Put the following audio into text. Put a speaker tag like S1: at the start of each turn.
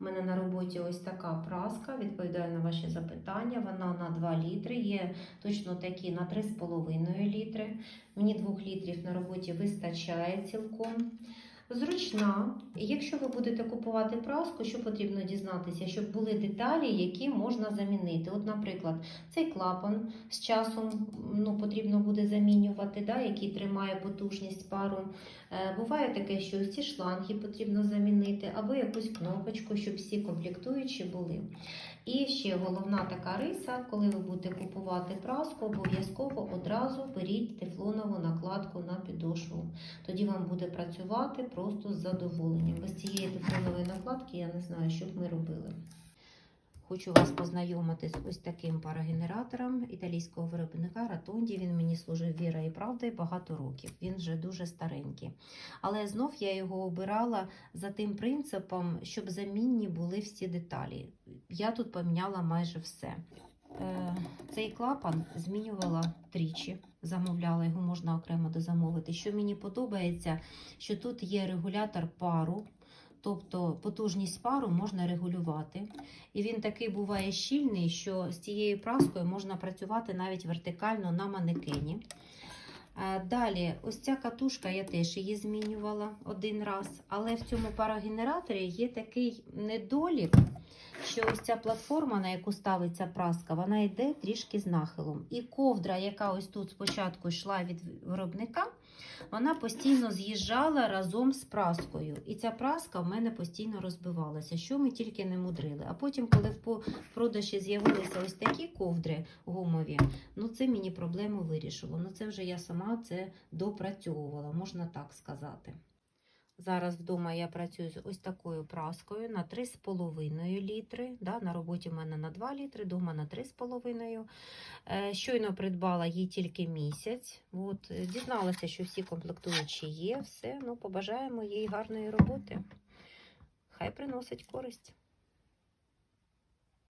S1: У мене на роботі ось така праска, відповідаю на ваші запитання. Вона на 2 літри, є точно такі на 3,5 літри. Мені 2 літрів на роботі вистачає цілком. Зручна. Якщо ви будете купувати праску, що потрібно дізнатися, щоб були деталі, які можна замінити. От, наприклад, цей клапан з часом ну, потрібно буде замінювати, да, який тримає потужність пару. Е, Буває таке, що ці шланги потрібно замінити, або якусь кнопочку, щоб всі комплектуючі були. І ще головна така риса, коли ви будете купувати праску, обов'язково одразу беріть тефлонову накладку на підошву. Тоді вам буде працювати просто з задоволенням. Без цієї тефлонової накладки я не знаю, що б ми робили. Хочу вас познайомити з ось таким парогенератором італійського виробника Ратонді. Він мені служив віра і правда багато років. Він вже дуже старенький. Але знов я його обирала за тим принципом, щоб замінні були всі деталі. Я тут поміняла майже все. Е, Цей клапан змінювала тричі, замовляла його, можна окремо дозамовити. Що мені подобається, що тут є регулятор пару, тобто потужність пару можна регулювати. І він такий буває щільний, що з цією праскою можна працювати навіть вертикально на манекені. Е, Далі, ось ця катушка, я теж її змінювала один раз, але в цьому парогенераторі є такий недолік, що ось ця платформа, на яку ставиться праска, вона йде трішки з нахилом. І ковдра, яка ось тут спочатку йшла від виробника, вона постійно з'їжджала разом з праскою. І ця праска в мене постійно розбивалася, що ми тільки не мудрили. А потім, коли в продажі з'явилися ось такі ковдри гумові, ну це мені проблему вирішило. Ну це вже я сама це допрацьовувала, можна так сказати. Зараз вдома я працюю з ось такою праскою на 3,5 літри. Да, на роботі в мене на 2 літри, вдома на 3,5. Е, Щойно придбала її тільки місяць. От, е, дізналася, що всі комплектуючі є. Все, ну, побажаємо їй гарної роботи. Хай приносить користь.